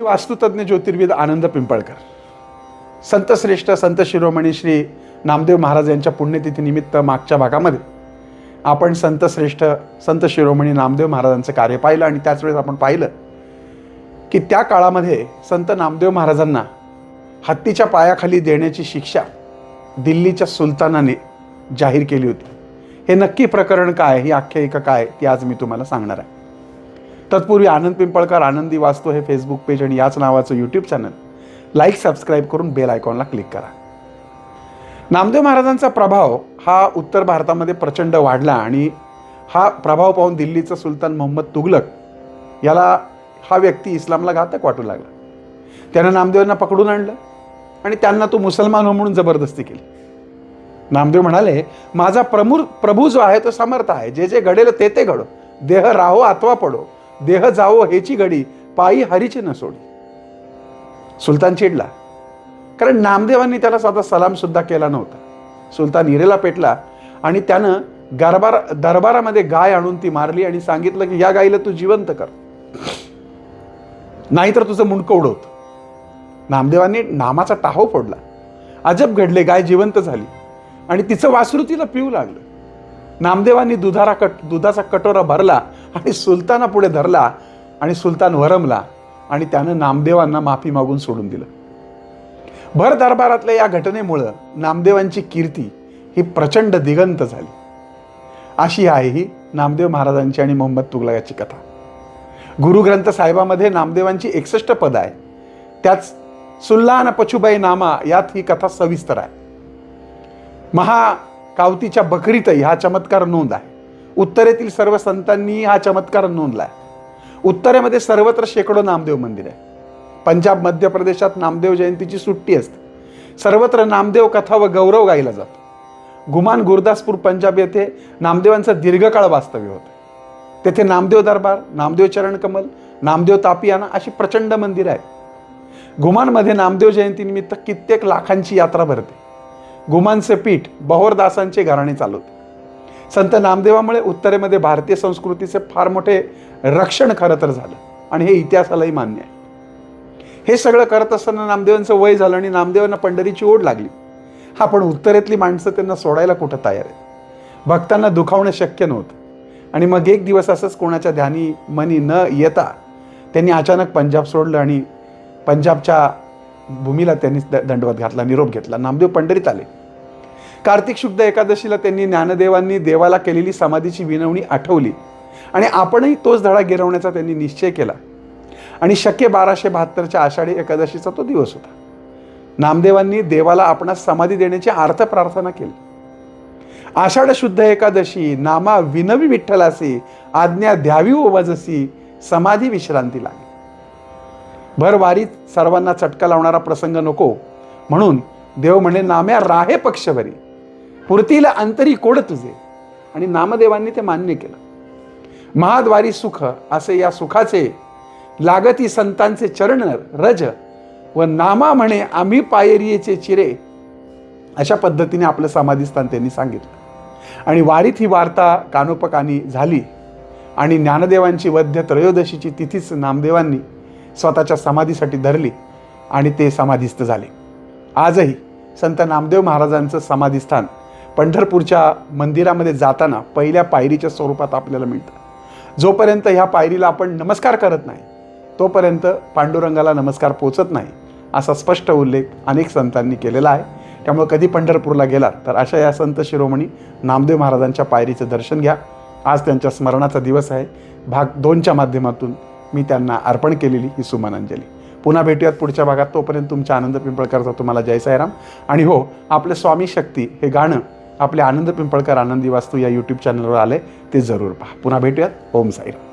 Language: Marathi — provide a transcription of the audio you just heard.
वास्तुतज्ञ ज्योतिर्विद आनंद पिंपळकर. संतश्रेष्ठ संत शिरोमणी श्री नामदेव महाराज यांच्या पुण्यतिथीनिमित्त मागच्या भागामध्ये आपण संतश्रेष्ठ संत शिरोमणी नामदेव महाराजांचं कार्य पाहिलं आणि त्याच वेळेस आपण पाहिलं की त्या काळामध्ये संत नामदेव महाराजांना हत्तीच्या पायाखाली देण्याची शिक्षा दिल्लीच्या सुलतानाने जाहीर केली होती. हे नक्की प्रकरण काय ही आख्यायिका काय ती आज मी तुम्हाला सांगणार आहे. तत्पूर्वी आनंद पिंपळकर आनंदी वाचतो हे फेसबुक पेज आणि याच नावाचं यूट्यूब चॅनल लाईक सबस्क्राईब करून बेल आयकॉनला क्लिक करा. नामदेव महाराजांचा प्रभाव हा उत्तर भारतामध्ये प्रचंड वाढला आणि हा प्रभाव पाहून दिल्लीचा सुलतान मोहम्मद तुगलक याला हा व्यक्ती इस्लामला घातक वाटू लागला. त्यानं नामदेवांना पकडून आणलं आणि त्यांना तो मुसलमान हो म्हणून जबरदस्ती केली. नामदेव म्हणाले माझा प्रमुर प्रभू जो आहे तो समर्थ आहे. जे जे घडेल ते ते घडो. देह राहो अथवा पडो. देह जावो हेची घडी पायी हरीचे न सोडी. सुलतान चिडला. कारण नामदेवांनी त्याला साधा सलाम सुद्धा केला नव्हता. सुलतान हिरेला पेटला आणि त्यानं गरबार दरबारामध्ये गाय आणून ती मारली आणि सांगितलं की या गायीला तू जिवंत कर. नाहीतर तुझं मुंडकं उडवत. नामदेवांनी नामाचा टाहो फोडला. अजब घडले गाय जिवंत झाली. आणि तिचं वासरू तिला पिऊ लागलं. नामदेवांनी दुधारा कट दुधाचा कटोरा भरला आणि सुलताना पुढे धरला आणि सुलतान वरमला आणि त्यानं नामदेवांना माफी मागून सोडून दिलं. भर दरबारातल्या या घटनेमुळं नामदेवांची कीर्ती ही प्रचंड दिगंत झाली. अशी आहे ही नामदेव महाराजांची आणि मोहम्मद तुगलकाची कथा. गुरुग्रंथ साहेबामध्ये नामदेवांची एकसष्ट पद आहे त्याच सुल्लान पछुबाई नामा यात ही कथा सविस्तर आहे. महाकावतीच्या बकरीतही हा चमत्कार नोंद आहे. उत्तरेतील सर्व संतांनी हा चमत्कार नोंदला आहे उत्तरेमध्ये सर्वत्र शेकडो नामदेव मंदिर आहे. पंजाब मध्य प्रदेशात नामदेव जयंतीची सुट्टी असते. सर्वत्र नामदेव कथा व गौरव गायला जातो. गुमान गुरदासपूर पंजाब येथे नामदेवांचं दीर्घकाळ वास्तव्य होतं. तेथे नामदेव दरबार नामदेव चरणकमल नामदेव तापियाना अशी प्रचंड मंदिरं आहेत. गुमानमध्ये नामदेव जयंतीनिमित्त कित्येक लाखांची यात्रा भरते. गुमानचे पीठ बहोरदासांचे घराणे चालवते. संत नामदेवामुळे उत्तरेमध्ये भारतीय संस्कृतीचे फार मोठे रक्षण खरं तर झालं. आणि हे इतिहासालाही मान्य आहे. हे सगळं करत असताना नामदेवांचं वय झालं आणि नामदेवांना पंढरीची ओढ लागली. हा पण उत्तरेतली माणसं त्यांना सोडायला कुठं तयार आहेत? भक्तांना दुखावणं शक्य नव्हतं. आणि मग एक दिवस असंच कोणाच्या ध्यानी मनी न येता त्यांनी अचानक पंजाब सोडलं आणि पंजाबच्या भूमीला त्यांनी द- दंडवत घातला निरोप घेतला. नामदेव पंढरीत आले. कार्तिक शुद्ध एकादशीला त्यांनी ज्ञानदेवांनी देवाला केलेली समाधीची विनवणी आठवली. आणि आपणही तोच धडा गिरवण्याचा त्यांनी निश्चय केला. आणि शक्य बाराशे बहात्तरच्या आषाढी एकादशीचा तो दिवस होता. नामदेवांनी देवाला आपणास समाधी देण्याची अर्थ प्रार्थना केली. आषाढ शुद्ध एकादशी नामा विनवी विठ्ठलासी आज्ञा द्यावी ओवाजसी समाधी विश्रांती लागली. भरवारीत सर्वांना चटका लावणारा प्रसंग नको. म्हणून देव म्हणे नाम्या राहे पक्षभरी. पुरतीला अंतरी कोड तुझे. आणि नामदेवांनी ते मान्य केलं. महाद्वारी सुख असे या सुखाचे लागती संतांचे चरण रज व नामा म्हणे आम्ही पायरियेचे चिरे अशा पद्धतीने आपलं समाधीस्थान त्यांनी सांगितलं. आणि वारीत ही वार्ता कानोपकानी झाली. आणि ज्ञानदेवांची वद्य त्रयोदशीची तिथीच नामदेवांनी स्वतःच्या समाधीसाठी धरली आणि ते समाधीस्थ झाले. आजही संत नामदेव महाराजांचं समाधीस्थान पंढरपूरच्या मंदिरामध्ये जाताना पहिल्या पायरीच्या स्वरूपात आपल्याला मिळतं. जोपर्यंत ह्या पायरीला आपण नमस्कार करत नाही तोपर्यंत पांडुरंगाला नमस्कार पोचत नाही असा स्पष्ट उल्लेख अनेक संतांनी केलेला आहे. त्यामुळे कधी पंढरपूरला गेलात तर अशा या संत शिरोमणी नामदेव महाराजांच्या पायरीचं दर्शन घ्या. आज त्यांच्या स्मरणाचा दिवस आहे. भाग दोनच्या माध्यमातून मी त्यांना अर्पण केलेली ही सुमनांजली. पुन्हा भेटूयात पुढच्या भागात. तोपर्यंत तुमच्या आनंद पिंपळकरचा तुम्हाला जय सायराम आणि हो आपलं स्वामी शक्ती हे गाणं आपले आनंद पिंपळकर आनंदी वास्तू या यूट्यूब चॅनलवर आले ते जरूर पहा. पुन्हा भेटूयात. ओम साईराम